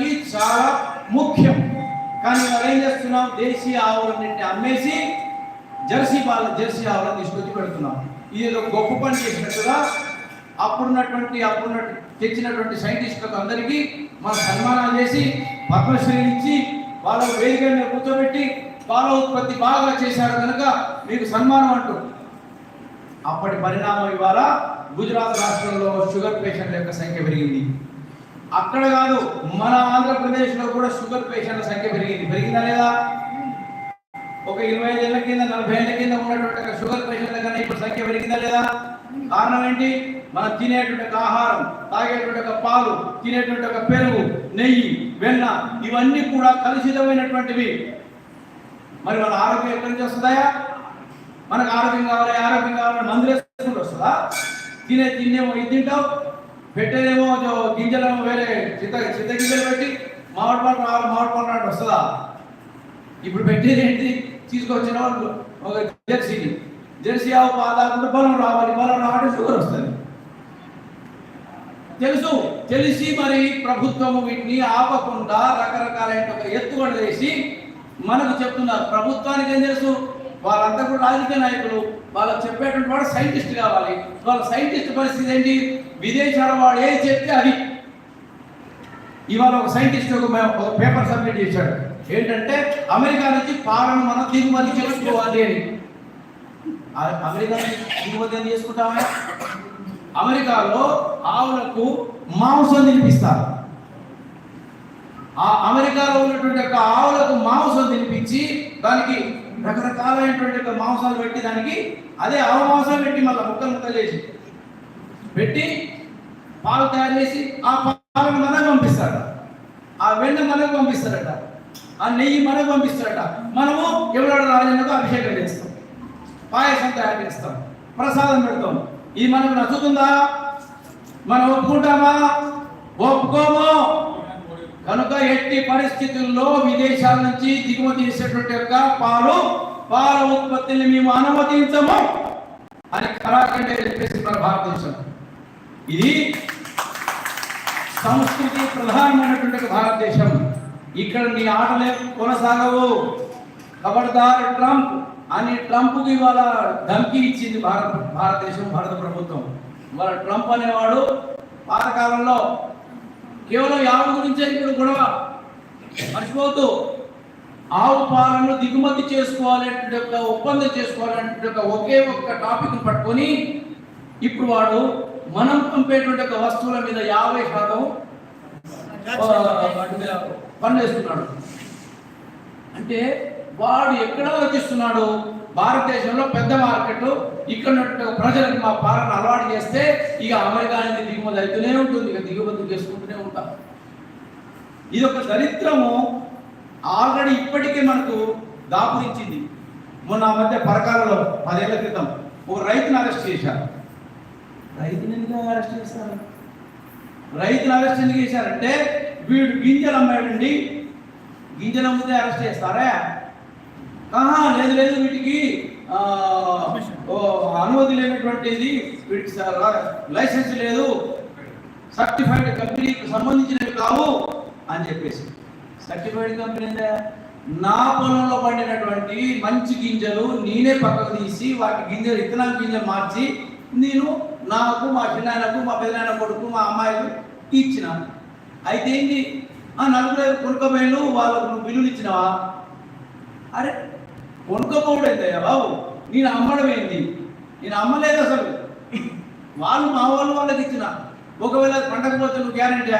దేశానికి చాలా ముఖ్యం. కానీ మనం ఏం చేస్తున్నాం? దేశీయ ఆవులన్నింటినీ అమ్మేసి జెర్సీ పాల జెర్సీ ఆవులను తీసుకొచ్చి పెడుతున్నాం. ఇది ఏదో గొప్ప పని చేసినట్టుగా అప్పుడున్నటువంటి అప్పుడు తెచ్చినటువంటి సైంటిస్టులకు అందరికీ మన సన్మానాలు చేసి పద్మశ్రీ ఇచ్చి వాళ్ళ వేదిక మీద కూర్చోబెట్టి పాల ఉత్పత్తి బాగా చేశారు కనుక మీకు సన్మానం అంటూ అప్పటి పరిణామం ఇవాళ గుజరాత్ రాష్ట్రంలో షుగర్ పేషెంట్ల యొక్క సంఖ్య పెరిగింది. అక్కడ కాదు మన ఆంధ్రప్రదేశ్లో కూడా షుగర్ పేషెంట్ల సంఖ్య పెరిగింది. పెరిగిందా లేదా? ఒక ఇరవై ఐదు ఏళ్ళ కింద నలభై ఏళ్ళ కింద ఉన్నటువంటి షుగర్ పేషెంట్ల కన్నా ఇప్పుడు సంఖ్య పెరిగిందా లేదా? కారణం ఏంటి? మనం తినేటువంటి ఆహారం తాగేటువంటి ఒక పాలు తినేటువంటి ఒక పెరుగు నెయ్యి వెన్న ఇవన్నీ కూడా కలుషితమైనటువంటివి. మరి మన ఆరోగ్యం ఎక్కడి నుంచి వస్తుందా? మనకు ఆరోగ్యం కావాలి ఆరోగ్యం కావాలని మందులు వేసుకుంటూ వస్తుందా? తినే తినేమో ఇది తింటావు? పెట్టేదేమో జో- గింజలేమో వేరే చిత్త చిత్త గింజలు పెట్టి మామిడి పండు రావాలి మామిడి పండు అంటే వస్తుందా? ఇప్పుడు పెట్టేది ఏంటి? తీసుకొచ్చిన వాళ్ళు ఒక జెర్సీని జెర్సీ ఆవు పాదాకుండా బలం రావాలి బలం రావాలి షుగర్ వస్తుంది. తెలుసు తెలిసి మరి ప్రభుత్వం వీటిని ఆపకుండా రకరకాలైన ఒక ఎత్తుగడ వేసి మనకు చెప్తున్నారు. ప్రభుత్వానికి ఏం తెలుసు? వాళ్ళంతా కూడా రాజకీయ నాయకులు. వాళ్ళకి చెప్పేటువంటి వాడు సైంటిస్ట్ కావాలి. వాళ్ళ సైంటిస్ట్ పరిస్థితి ఏంటి? విదేశాల వాడు ఏం చెప్తే అది. ఇవాళ ఒక సైంటిస్ట్ ఒక పేపర్ సబ్మిట్ చేశాడు. ఏంటంటే అమెరికా నుంచి పాలను మనం దిగుమతి చేసుకోవాలి అని. అమెరికా నుంచి దిగుమతి ఏం చేసుకుంటామా అమెరికాలో ఆవులకు మాంసం తినిపిస్తారు. ఆ అమెరికాలో ఉన్నటువంటి యొక్క ఆవులకు మాంసం తినిపించి దానికి రకరకాలైనటువంటి మాంసాలు పెట్టి దానికి అదే ఆవు మాంసాలు పెట్టి మళ్ళీ ముక్కలు ముక్కలు చేసి పెట్టి పాలు తయారు చేసి ఆ పాలను మనకు పంపిస్తారట. ఆ వెన్న మనకు పంపిస్తారట. ఆ నెయ్యి మనకు పంపిస్తారట. మనము ఎవరాడు రాజులకు అభిషేకం చేస్తాం పాయసం తయారు చేస్తాం ప్రసాదం పెడతాం. ఇది మనకు నచ్చుతుందా? మనం ఒప్పుకుంటామా? ఒప్పుకోము. కనుక ఎట్టి పరిస్థితుల్లో విదేశాల నుంచి దిగుమతి చేసేటువంటి యొక్క పాలు పాల ఉత్పత్తిని మేము అనుమతించము అని కరాఖండే చెప్పేసి మన భారతదేశం. ఇది సంస్కృతి ప్రధానమైనటువంటి భారతదేశం. ఇక్కడ నీ ఆటలే కొనసాగవు. ఖబర్దార్ ట్రంప్ అని ట్రంప్కి ఇవాళ ధమ్కి ఇచ్చింది భారత భారతదేశం భారత ప్రభుత్వం. ఇవాళ ట్రంప్ అనేవాడు పాతకాలంలో కేవలం ఆవు గురించే ఇప్పుడు గొడవ. మర్చిపోతూ ఆవు పాలను దిగుమతి చేసుకోవాలనే ఒక ఒప్పందం చేసుకోవాలనే ఒక ఒకే ఒక్క టాపిక్ పట్టుకొని ఇప్పుడు వాడు మనం పంపేటువంటి ఒక వస్తువుల మీద యాభై శాతం పనిచేస్తున్నాడు వాటి మీద అంటే వాడు ఎక్కడ వచ్చిస్తున్నాడు భారతదేశంలో పెద్ద మార్కెట్. ఇక్కడ ప్రజలకు మా పాలన అలవాటు చేస్తే ఇక అమెరికా అనేది దిగుమతి అవుతూనే ఉంటుంది ఇక దిగుమతి చేసుకుంటూనే ఉంటాం. ఇది ఒక దరిద్రము ఆల్రెడీ ఇప్పటికే మనకు దాపురించింది. మొన్న ఆ మధ్య పరకాలలో పదేళ్ళ క్రితం ఒక రైతుని అరెస్ట్ చేశారు. రైతుని ఎందుకు అరెస్ట్ చేస్తారు? రైతుని అరెస్ట్ ఎందుకు చేశారంటే వీడు గింజలు అమ్మాడండి గింజలు అమ్మితే అరెస్ట్ చేస్తారా? ఆహా లేదు లేదు వీటికి ఆ, ఓ, ఉన్నటువంటిది వీటికి లైసెన్స్ లేదు. సర్టిఫైడ్ కంపెనీకి సంబంధించినవి కావు అని చెప్పేసి. సర్టిఫైడ్ కంపెనీ నా పొలంలో పండినటువంటి మంచి గింజలు నేనే పక్కకు తీసి వాటి గింజలు ఇత్తనాల గింజలు మార్చి నేను నాకు మా చిన్నాయనకు మా పెదనాయన కొడుకు మా అమ్మాయికి ఇచ్చిన అయితే ఏంటి ఆ నలుగురు కొనుక్కోబోయిలు వాళ్ళకు నువ్వు బిల్లులు ఇచ్చినావా? అరే కొనుక్కోపోవడైందయ్యా బాబు? నేను అమ్మడం ఏంటి నేను అమ్మలేదు అసలు. వాళ్ళు మా వాళ్ళు వాళ్ళకి ఇచ్చిన. ఒకవేళ అది పండకపోతే నువ్వు గ్యారెంటీ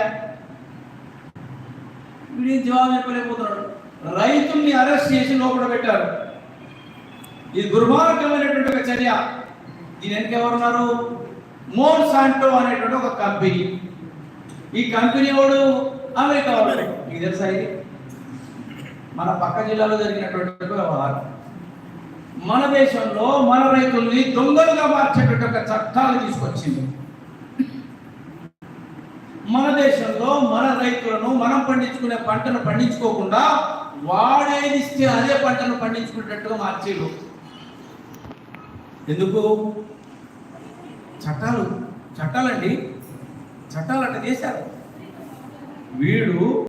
వీడేం జవాబు చెప్పలేకపోతున్నాడు. రైతుల్ని అరెస్ట్ చేసి లోపల పెట్టారు. ఇది దుర్మార్గమైనటువంటి ఒక చర్య. దీని వెనక ఎవరున్నారు? మోన్ సాంటో అనేటువంటి ఒక కంపెనీ. ఈ కంపెనీ వాడు అమెరికా వాడు. మీకు తెలుసా ఇది? మన పక్క జిల్లాలో జరిగినటువంటి వ్యవహారం. మన దేశంలో మన రైతుల్ని దొంగలుగా మార్చేటట్టు ఒక చట్టాలు తీసుకొచ్చింది. మన దేశంలో మన రైతులను మనం పండించుకునే పంటను పండించుకోకుండా వాడేది ఇస్తే అదే పంటను పండించుకునేటట్టుగా మార్చేరు. ఎందుకు? చట్టాలు చట్టాలండి. చట్టాలు చేశారు. వీడు